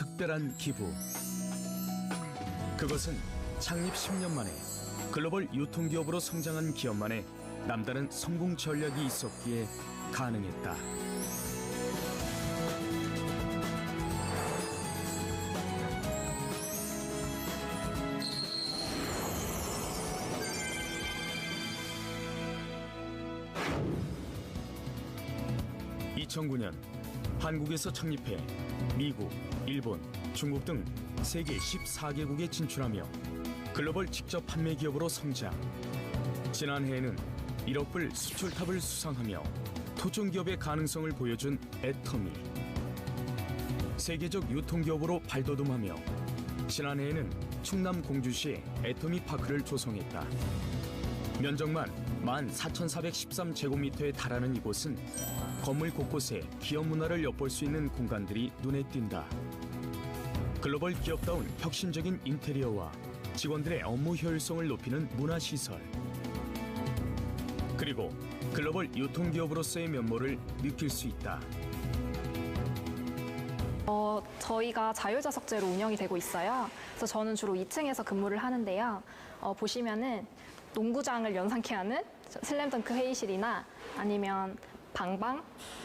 특별한 기부. 그것은 창립 10년 만에 글로벌 유통기업으로 성장한 기업만의 남다른 성공 전략이 있었기에 가능했다. (2009년) 한국에서 창립해 미국, 일본, 중국 등 세계 14개국에 진출하며 글로벌 직접 판매 기업으로 성장. 지난해에는 1억 불 수출탑을 수상하며 토종 기업의 가능성을 보여준 애터미. 세계적 유통기업으로 발돋움하며 지난해에는 충남 공주시에 애터미 파크를 조성했다. 면적만 14,413제곱미터에 달하는 이곳은 건물 곳곳에 기업 문화를 엿볼 수 있는 공간들이 눈에 띈다. 글로벌 기업다운 혁신적인 인테리어와 직원들의 업무 효율성을 높이는 문화시설. 그리고 글로벌 유통기업으로서의 면모를 느낄 수 있다. 어, 저희가 자율좌석제로 운영이 되고 있어요. 그래서 저는 주로 2층에서 근무를 하는데요. 어, 보시면은 농구장을 연상케 하는 슬램덩크 회의실이나 아니면 방방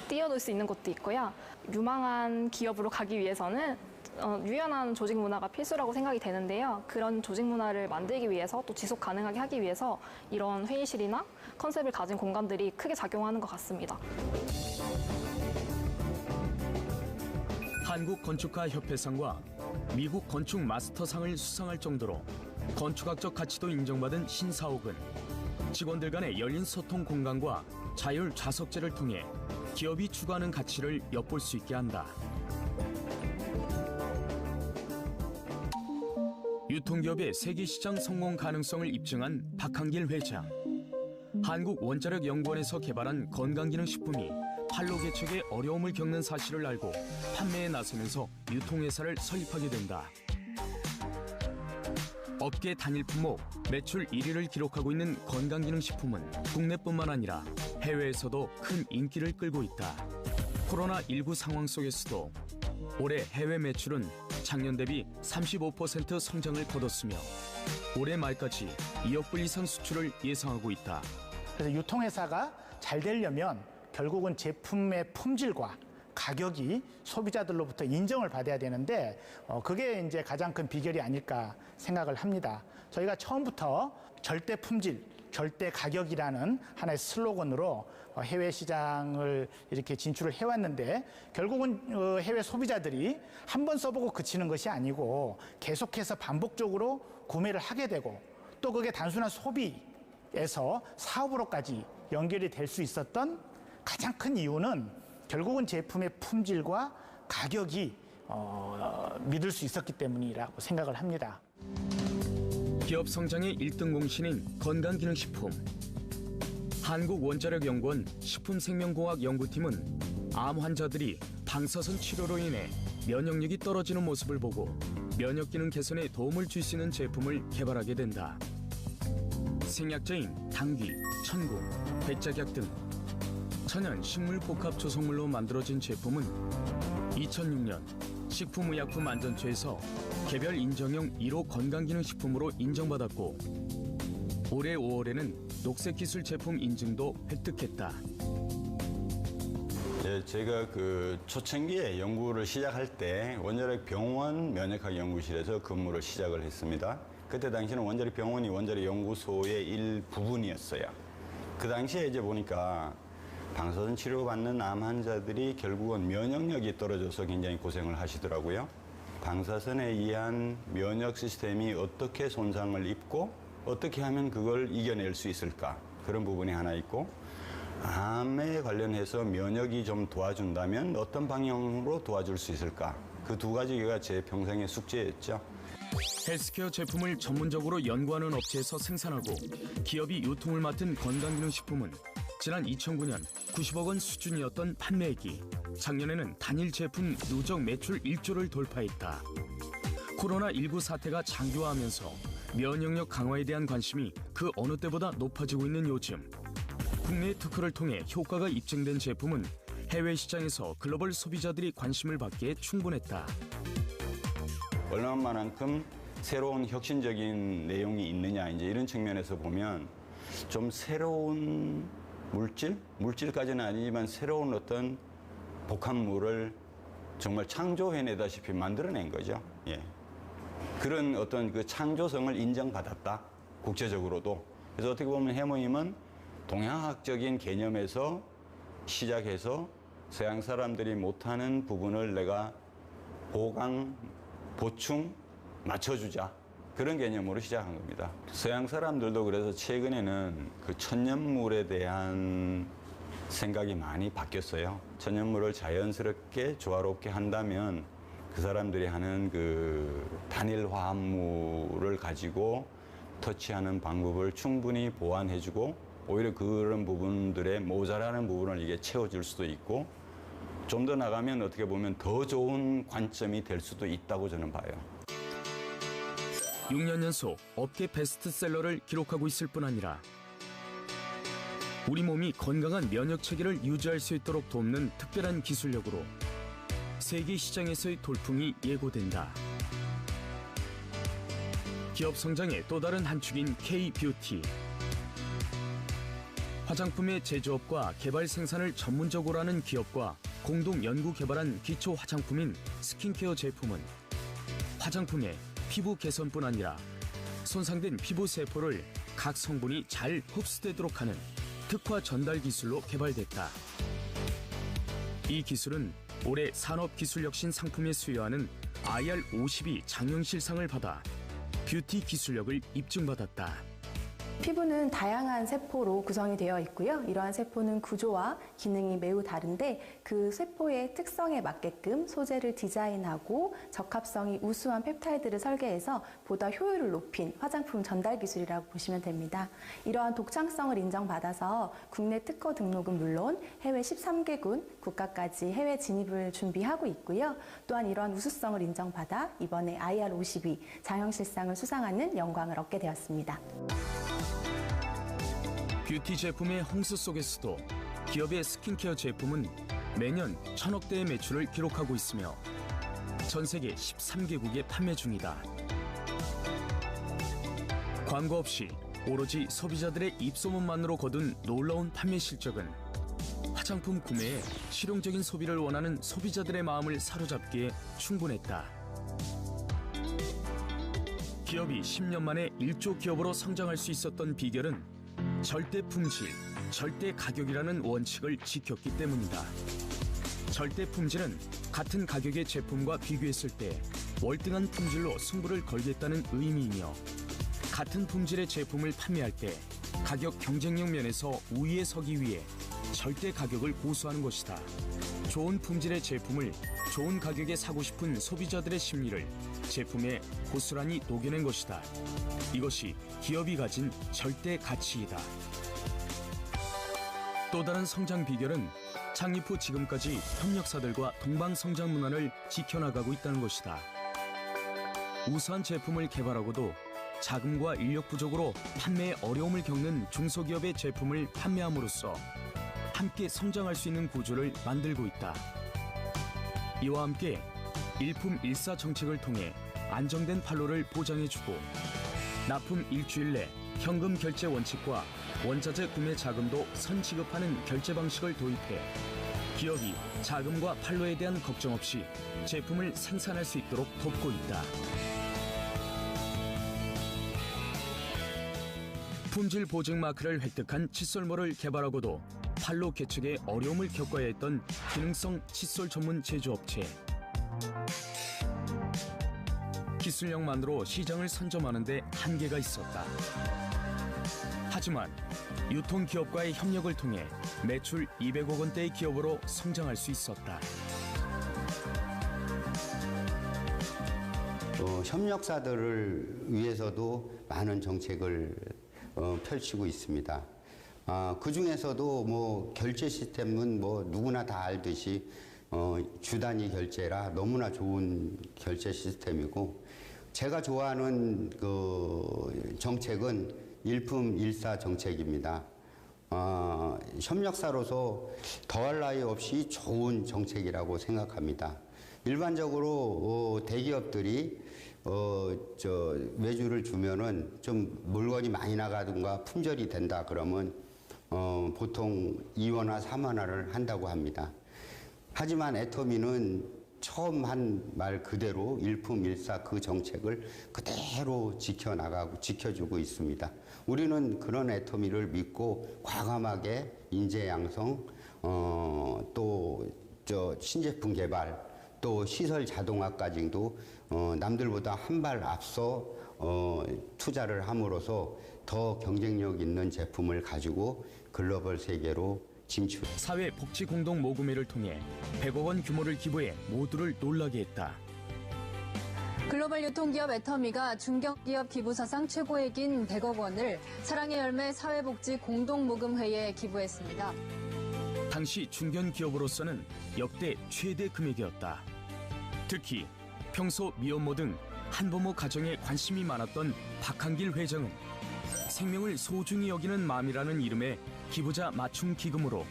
뛰어놀 수 있는 곳도 있고요. 유망한 기업으로 가기 위해서는 어, 유연한 조직 문화가 필수라고 생각이 되는데요. 그런 조직 문화를 만들기 위해서 또 지속 가능하게 하기 위해서 이런 회의실이나 컨셉을 가진 공간들이 크게 작용하는 것 같습니다. 한국 건축가 협회상과 미국 건축 마스터상을 수상할 정도로 건축학적 가치도 인정받은 신사옥은 직원들 간의 열린 소통 공간과 자율 좌석제를 통해 기업이 추구하는 가치를 엿볼 수 있게 한다. 유통기업의 세계시장 성공 가능성을 입증한 박한길 회장. 한국원자력연구원에서 개발한 건강기능식품이 판로 개척에 어려움을 겪는 사실을 알고 판매에 나서면서 유통회사를 설립하게 된다. 업계 단일 품목 매출 1위를 기록하고 있는 건강기능식품은 국내뿐만 아니라 해외에서도 큰 인기를 끌고 있다. 코로나19 상황 속에서도 올해 해외 매출은 작년 대비 35% 성장을 거뒀으며 올해 말까지 2억 불 이상 수출을 예상하고 있다. 그래서 유통회사가 잘 되려면 결국은 제품의 품질과 가격이 소비자들로부터 인정을 받아야 되는데 어, 그게 이제 가장 큰 비결이 아닐까 생각을 합니다. 저희가 처음부터 절대 품질, 절대 가격이라는 하나의 슬로건으로 어, 해외 시장을 이렇게 진출을 해왔는데 결국은 어, 해외 소비자들이 한 번 써보고 그치는 것이 아니고 계속해서 반복적으로 구매를 하게 되고 또 그게 단순한 소비에서 사업으로까지 연결이 될 수 있었던 가장 큰 이유는 결국은 제품의 품질과 가격이 어, 믿을 수 있었기 때문이라고 생각을 합니다. 기업 성장의 1등 공신인 건강기능식품. 한국원자력연구원 식품생명공학 연구팀은 암 환자들이 방사선 치료로 인해 면역력이 떨어지는 모습을 보고 면역 기능 개선에 도움을 줄 수 있는 제품을 개발하게 된다. 생약제인 당귀, 천국, 백작약 등 천연 식물 복합 조성물로 만들어진 제품은 2006년 식품의약품안전처에서 개별 인정형 1호 건강기능식품으로 인정받았고 올해 5월에는 녹색기술 제품 인증도 획득했다. 예, 제가 그 초창기에 연구를 시작할 때 원자력 병원 면역학 연구실에서 근무를 시작을 했습니다. 그때 당시는 원자력 병원이 원자력 연구소의 일부분이었어요. 그 당시에 이제 보니까 방사선 치료받는 암 환자들이 결국은 면역력이 떨어져서 굉장히 고생을 하시더라고요. 방사선에 의한 면역 시스템이 어떻게 손상을 입고 어떻게 하면 그걸 이겨낼 수 있을까 그런 부분이 하나 있고 암에 관련해서 면역이 좀 도와준다면 어떤 방향으로 도와줄 수 있을까 그 두 가지가 제 평생의 숙제였죠. 헬스케어 제품을 전문적으로 연구하는 업체에서 생산하고 기업이 유통을 맡은 건강기능식품은 지난 2009년 90억 원 수준이었던 판매액이 작년에는 단일 제품 누적 매출 1조를 돌파했다. 코로나19 사태가 장기화하면서 면역력 강화에 대한 관심이 그 어느 때보다 높아지고 있는 요즘 국내 특허를 통해 효과가 입증된 제품은 해외 시장에서 글로벌 소비자들이 관심을 받기에 충분했다. 얼마만큼 새로운 혁신적인 내용이 있느냐 이제 이런 측면에서 보면 좀 새로운 물질 물질까지는 아니지만 새로운 어떤 복합물을 정말 창조해내다시피 만들어낸 거죠. 예. 그런 어떤 그 창조성을 인정받았다 국제적으로도 그래서 어떻게 보면 해모임은 동양학적인 개념에서 시작해서 서양 사람들이 못하는 부분을 내가 보강 보충 맞춰주자 그런 개념으로 시작한 겁니다 서양 사람들도 그래서 최근에는 그 천연물에 대한 생각이 많이 바뀌었어요 천연물을 자연스럽게 조화롭게 한다면 그 사람들이 하는 그 단일 화합물을 가지고 터치하는 방법을 충분히 보완해주고 오히려 그런 부분들의 모자라는 부분을 이게 채워줄 수도 있고 좀 더 나가면 어떻게 보면 더 좋은 관점이 될 수도 있다고 저는 봐요. 6년 연속 업계 베스트셀러를 기록하고 있을 뿐 아니라 우리 몸이 건강한 면역 체계를 유지할 수 있도록 돕는 특별한 기술력으로 세계 시장에서의 돌풍이 예고된다. 기업 성장의 또 다른 한 축인 K-뷰티. 화장품의 제조업과 개발 생산을 전문적으로 하는 기업과 공동 연구 개발한 기초 화장품인 스킨케어 제품은 화장품의 피부 개선뿐 아니라 손상된 피부 세포를 각 성분이 잘 흡수되도록 하는 특화 전달 기술로 개발됐다. 이 기술은 올해 산업기술혁신 상품에 수여하는 IR52 장영실상을 받아 뷰티 기술력을 입증받았다. 피부는 다양한 세포로 구성이 되어 있고요. 이러한 세포는 구조와 기능이 매우 다른데 그 세포의 특성에 맞게끔 소재를 디자인하고 적합성이 우수한 펩타이드를 설계해서 보다 효율을 높인 화장품 전달 기술이라고 보시면 됩니다. 이러한 독창성을 인정받아서 국내 특허 등록은 물론 해외 13개국 국가까지 해외 진입을 준비하고 있고요. 또한 이러한 우수성을 인정받아 이번에 IR52 장형실상을 수상하는 영광을 얻게 되었습니다. 뷰티 제품의 홍수 속에서도 기업의 스킨케어 제품은 매년 천억 대의 매출을 기록하고 있으며 전 세계 13개국에 판매 중이다. 광고 없이 오로지 소비자들의 입소문만으로 거둔 놀라운 판매 실적은 화장품 구매에 실용적인 소비를 원하는 소비자들의 마음을 사로잡기에 충분했다. 기업이 10년 만에 1조 기업으로 성장할 수 있었던 비결은 절대 품질, 절대 가격이라는 원칙을 지켰기 때문이다. 절대 품질은 같은 가격의 제품과 비교했을 때 월등한 품질로 승부를 걸겠다는 의미이며 같은 품질의 제품을 판매할 때 가격 경쟁력 면에서 우위에 서기 위해 절대 가격을 고수하는 것이다. 좋은 품질의 제품을 좋은 가격에 사고 싶은 소비자들의 심리를 제품에 고스란히 녹여낸 것이다. 이것이 기업이 가진 절대 가치이다. 또 다른 성장 비결은 창립 후 지금까지 협력사들과 동방 성장 문화를 지켜나가고 있다는 것이다. 우수한 제품을 개발하고도 자금과 인력 부족으로 판매에 어려움을 겪는 중소기업의 제품을 판매함으로써 함께 성장할 수 있는 구조를 만들고 있다. 이와 함께 일품 일사 정책을 통해 안정된 판로를 보장해주고 납품 일주일 내 현금 결제 원칙과 원자재 구매 자금도 선 지급하는 결제 방식을 도입해 기업이 자금과 판로에 대한 걱정 없이 제품을 생산할 수 있도록 돕고 있다. 품질 보증 마크를 획득한 칫솔모를 개발하고도 판로 개척에 어려움을 겪어야 했던 기능성 칫솔 전문 제조업체. 기술력만으로 시장을 선점하는데 한계가 있었다. 하지만 유통기업과의 협력을 통해 매출 200억 원대의 기업으로 성장할 수 있었다. 어, 협력사들을 위해서도 많은 정책을 어, 펼치고 있습니다. 아, 그 중에서도 뭐 결제 시스템은 뭐 누구나 다 알듯이 어, 주단위 결제라 너무나 좋은 결제 시스템이고 제가 좋아하는 그 정책은 일품 일사 정책입니다. 어, 협력사로서 더할 나위 없이 좋은 정책이라고 생각합니다. 일반적으로 어, 대기업들이 어, 저 외주를 주면은 좀 물건이 많이 나가든가 품절이 된다 그러면 어, 보통 2원화, 3원화를 한다고 합니다. 하지만 애터미는 처음 한 말 그대로 일품일사 그 정책을 그대로 지켜나가고 지켜주고 있습니다. 우리는 그런 애터미를 믿고 과감하게 인재 양성, 어, 또 저 신제품 개발, 또 시설 자동화까지도 어, 남들보다 한 발 앞서 어, 투자를 함으로써 더 경쟁력 있는 제품을 가지고 글로벌 세계로 진출. 사회 복지 공동 모금회를 통해 100억 원 규모를 기부해 모두를 놀라게 했다. 글로벌 유통기업 애터미가 중견기업 기부 사상 최고액인 100억 원을 사랑의 열매 사회복지 공동모금회에 기부했습니다. 당시 중견 기업으로서는 역대 최대 금액이었다. 특히 평소 미혼모 등 한부모 가정에 관심이 많았던 박한길 회장은 생명을 소중히 여기는 마음이라는 이름의 기부자 맞춤 기금으로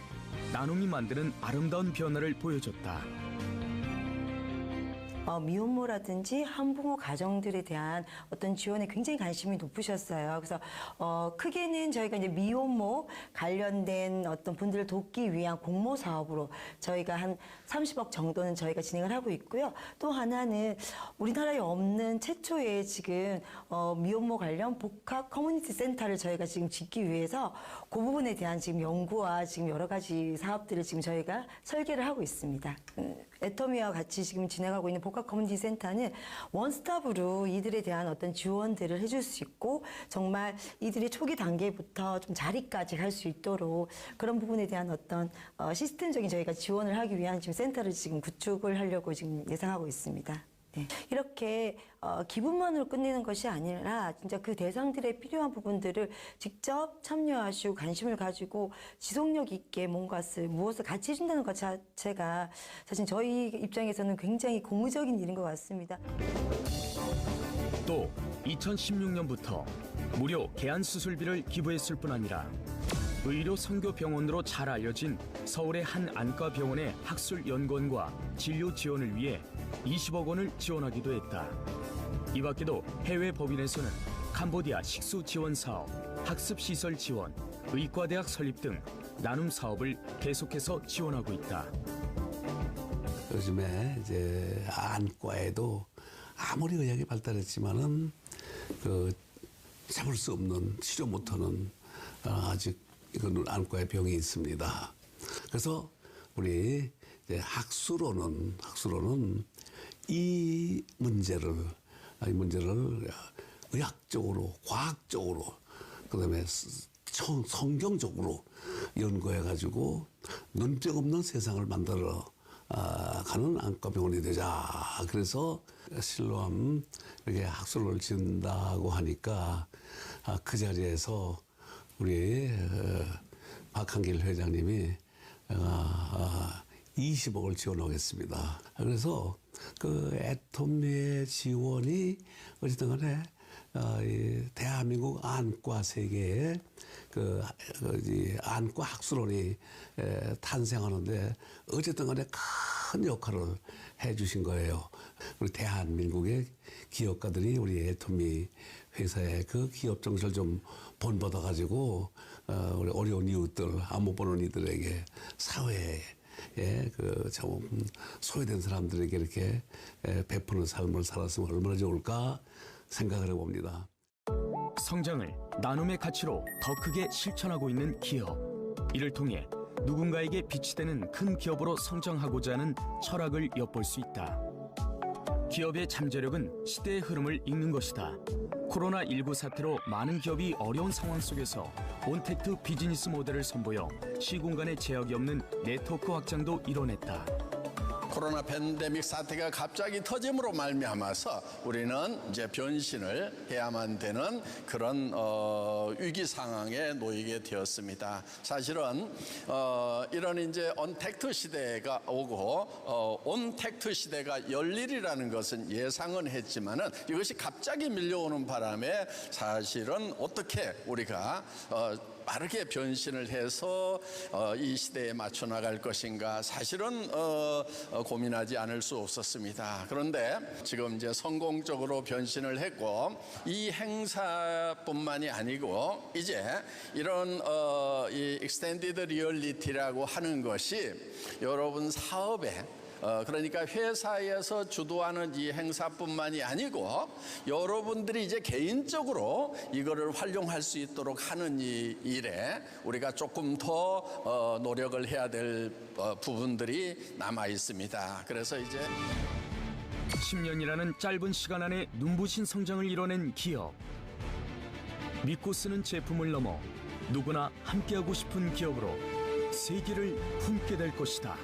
나눔이 만드는 아름다운 변화를 보여줬다. 어, 미혼모라든지 한부모 가정들에 대한 어떤 지원에 굉장히 관심이 높으셨어요. 그래서 어, 크게는 저희가 이제 미혼모 관련된 어떤 분들을 돕기 위한 공모 사업으로 저희가 한 30억 정도는 저희가 진행을 하고 있고요. 또 하나는 우리나라에 없는 최초의 지금 어, 미혼모 관련 복합 커뮤니티 센터를 저희가 지금 짓기 위해서 그 부분에 대한 지금 연구와 지금 여러 가지 사업들을 지금 저희가 설계를 하고 있습니다. 음, 애터미와 같이 지금 진행하고 있는 복합 커뮤니티 센터는 원스톱으로 이들에 대한 어떤 지원들을 해줄 수 있고 정말 이들이 초기 단계부터 좀 자리까지 갈 수 있도록 그런 부분에 대한 어떤 어, 시스템적인 저희가 지원을 하기 위한 지금 센터를 지금 구축을 하려고 지금 예상하고 있습니다. 네. 이렇게 어, 기분만으로 끝내는 것이 아니라 진짜 그 대상들의 필요한 부분들을 직접 참여하시고 관심을 가지고 지속력 있게 뭔가를 무엇을 같이 해준다는 것 자체가 사실 저희 입장에서는 굉장히 고무적인 일인 것 같습니다. 또 2016년부터 무료 개안 수술비를 기부했을 뿐 아니라 의료 선교 병원으로 잘 알려진 서울의 한 안과 병원의 학술 연구원과 진료 지원을 위해 20억 원을 지원하기도 했다. 이 밖에도 해외 법인에서는 캄보디아 식수 지원 사업, 학습 시설 지원, 의과대학 설립 등 나눔 사업을 계속해서 지원하고 있다. 요즘에 이제 안과에도 아무리 의학이 발달했지만은 그 잡을 수 없는 치료 못하는 어, 아직 이거는 안과의 병이 있습니다. 그래서 우리 이제 학술로는 학술로는 이 문제를 이 문제를 의학적으로 과학적으로 그다음에 성- 성경적으로 연구해 가지고 눈병 없는 세상을 만들어 아, 가는 안과병원이 되자. 그래서 실로암 이렇게 학술을 지은다고 하니까 아, 그 자리에서 우리 어, 박한길 회장님이 아, 20억을 지원하겠습니다. 그래서 그 애톰의 지원이 어쨌든 간에 어, 이 대한민국 안과 세계에 그, 그이 안과 학술원이 에, 탄생하는데 어쨌든 간에 큰 역할을 해 주신 거예요. 우리 대한민국의 기업가들이 우리 애토미 회사의 그 기업 정신을 좀 본받아 가지고 어, 우리 어려운 이웃들, 안 못 보는 이들에게 사회에 예, 그 참 소외된 사람들에게 이렇게 에, 베푸는 삶을 살았으면 얼마나 좋을까 생각을 해봅니다. 성장을 나눔의 가치로 더 크게 실천하고 있는 기업. 이를 통해 누군가에게 빛이 되는 큰 기업으로 성장하고자 하는 철학을 엿볼 수 있다. 기업의 잠재력은 시대의 흐름을 읽는 것이다. 코로나19 사태로 많은 기업이 어려운 상황 속에서 온택트 비즈니스 모델을 선보여 시공간의 제약이 없는 네트워크 확장도 이뤄냈다. 코로나 팬데믹 사태가 갑자기 터짐으로 말미암아서 우리는 이제 변신을 해야만 되는 그런 어, 위기 상황에 놓이게 되었습니다. 사실은 어, 이런 이제 온택트 시대가 오고 어, 온택트 시대가 열일이라는 것은 예상은 했지만은 이것이 갑자기 밀려오는 바람에 사실은 어떻게 우리가 어, 빠르게 변신을 해서 어, 이 시대에 맞춰 나갈 것인가 사실은 어, 어, 고민하지 않을 수 없었습니다. 그런데 지금 이제 성공적으로 변신을 했고 이 행사뿐만이 아니고 이제 이런 어, 이 익스텐디드 리얼리티라고 하는 것이 여러분 사업에 어, 그러니까 회사에서 주도하는 이 행사뿐만이 아니고 여러분들이 이제 개인적으로 이거를 활용할 수 있도록 하는 이 일에 우리가 조금 더 어, 노력을 해야 될 어, 부분들이 남아 있습니다. 그래서 이제 10년이라는 짧은 시간 안에 눈부신 성장을 이뤄낸 기업. 믿고 쓰는 제품을 넘어 누구나 함께하고 싶은 기업으로 세계를 품게 될 것이다.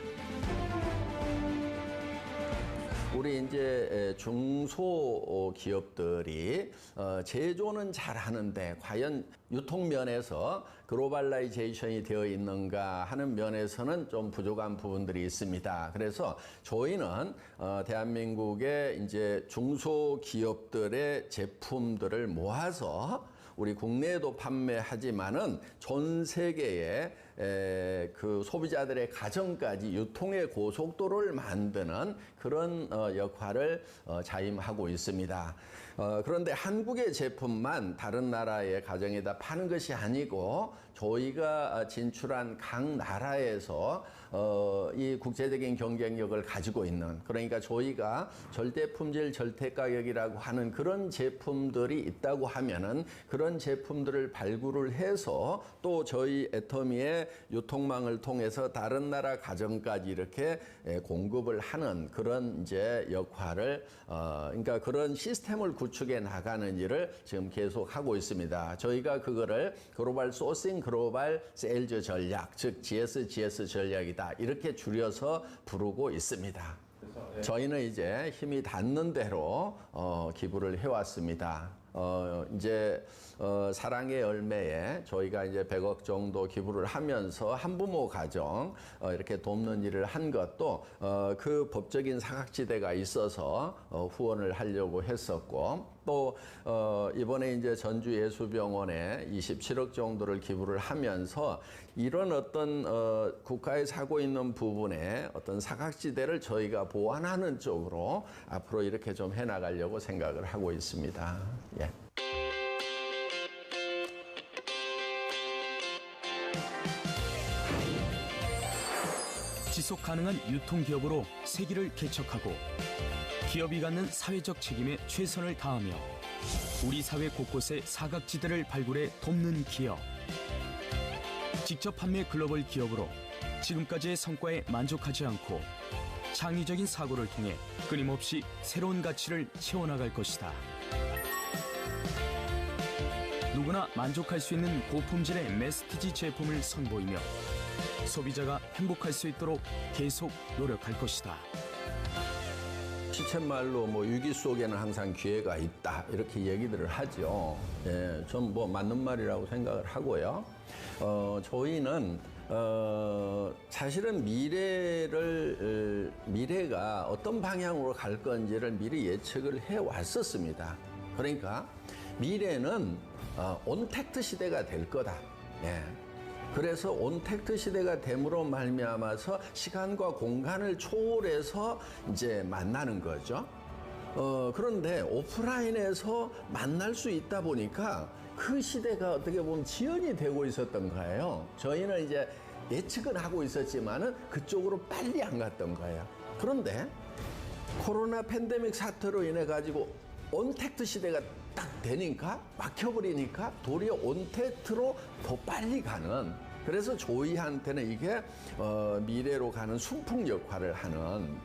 우리 이제 중소 기업들이 어, 제조는 잘 하는데 과연 유통 면에서 글로벌라이제이션이 되어 있는가 하는 면에서는 좀 부족한 부분들이 있습니다. 그래서 저희는 어, 대한민국의 이제 중소 기업들의 제품들을 모아서 우리 국내에도 판매하지만은 전 세계에 에, 그 소비자들의 가정까지 유통의 고속도로를 만드는 그런 어, 역할을 어, 자임하고 있습니다. 어, 그런데 한국의 제품만 다른 나라의 가정에다 파는 것이 아니고 저희가 진출한 각 나라에서 어, 이 국제적인 경쟁력을 가지고 있는 그러니까 저희가 절대 품질 절대 가격이라고 하는 그런 제품들이 있다고 하면은 그런 제품들을 발굴을 해서 또 저희 애터미의 유통망을 통해서 다른 나라 가정까지 이렇게 예, 공급을 하는 그런 이제 역할을 어, 그러니까 그런 시스템을 구축해 나가는 일을 지금 계속 하고 있습니다. 저희가 그거를 글로벌 소싱 글로벌 세일즈 전략 즉 GSGS 전략이다 이렇게 줄여서 부르고 있습니다. 저희는 이제 힘이 닿는 대로 어, 기부를 해왔습니다. 어, 이제 어, 사랑의 열매에 저희가 이제 100억 정도 기부를 하면서 한부모 가정 어, 이렇게 돕는 일을 한 것도 어, 그 법적인 사각지대가 있어서 어, 후원을 하려고 했었고 또 어, 이번에 이제 전주 예수병원에 27억 정도를 기부를 하면서 이런 어떤 어, 국가에 사고 있는 부분에 어떤 사각지대를 저희가 보완하는 쪽으로 앞으로 이렇게 좀 해나가려고 생각을 하고 있습니다. 예. 지속 가능한 유통 기업으로 세기를 개척하고 기업이 갖는 사회적 책임에 최선을 다하며 우리 사회 곳곳에 사각지대를 발굴해 돕는 기업. 직접 판매 글로벌 기업으로 지금까지의 성과에 만족하지 않고 창의적인 사고를 통해 끊임없이 새로운 가치를 채워나갈 것이다. 누구나 만족할 수 있는 고품질의 메스티지 제품을 선보이며 소비자가 행복할 수 있도록 계속 노력할 것이다. 시쳇말로 뭐 위기 속에는 항상 기회가 있다 이렇게 얘기들을 하죠. 예, 전뭐 맞는 말이라고 생각을 하고요. 어, 저희는 어, 사실은 미래를 어, 미래가 어떤 방향으로 갈 건지를 미리 예측을 해 왔었습니다. 그러니까 미래는 어, 온택트 시대가 될 거다. 예. 그래서 온택트 시대가 됨으로 말미암아서 시간과 공간을 초월해서 이제 만나는 거죠. 어, 그런데 오프라인에서 만날 수 있다 보니까 그 시대가 어떻게 보면 지연이 되고 있었던 거예요. 저희는 이제 예측은 하고 있었지만은 그쪽으로 빨리 안 갔던 거예요. 그런데 코로나 팬데믹 사태로 인해 가지고 온택트 시대가 딱 되니까 막혀버리니까 도리어 온택트로 더 빨리 가는 그래서 저희한테는 이게 어, 미래로 가는 순풍 역할을 하는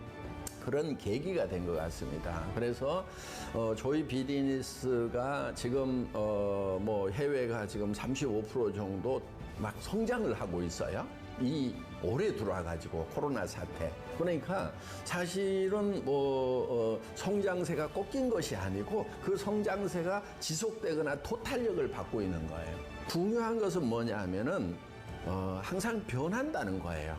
그런 계기가 된 것 같습니다. 그래서 어, 저희 비즈니스가 지금 어, 뭐 해외가 지금 35% 정도 막 성장을 하고 있어요. 이 올해 들어와가지고 코로나 사태. 그러니까 사실은 뭐 어, 성장세가 꺾인 것이 아니고 그 성장세가 지속되거나 토탈력을 받고 있는 거예요. 중요한 것은 뭐냐 하면은 어, 항상 변한다는 거예요.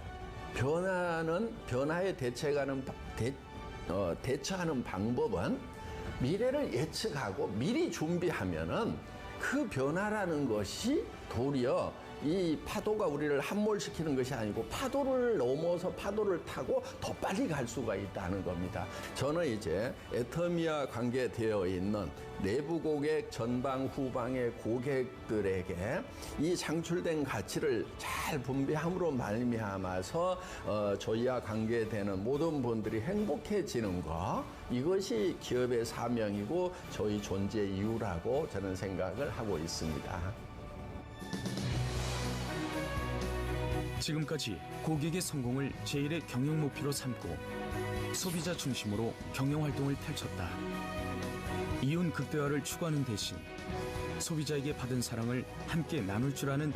변화는 변화에 대처하는 바- 대, 어, 대처하는 방법은 미래를 예측하고 미리 준비하면은 그 변화라는 것이 도리어 이 파도가 우리를 함몰시키는 것이 아니고 파도를 넘어서 파도를 타고 더 빨리 갈 수가 있다는 겁니다. 저는 이제 애터미와 관계되어 있는 내부 고객, 전방, 후방의 고객들에게 이 창출된 가치를 잘 분배함으로 말미암아서 어, 저희와 관계되는 모든 분들이 행복해지는 것 이것이 기업의 사명이고 저희 존재 이유라고 저는 생각을 하고 있습니다. 지금까지 고객의 성공을 제일의 경영 목표로 삼고 소비자 중심으로 경영 활동을 펼쳤다. 이윤 극대화를 추구하는 대신 소비자에게 받은 사랑을 함께 나눌 줄 아는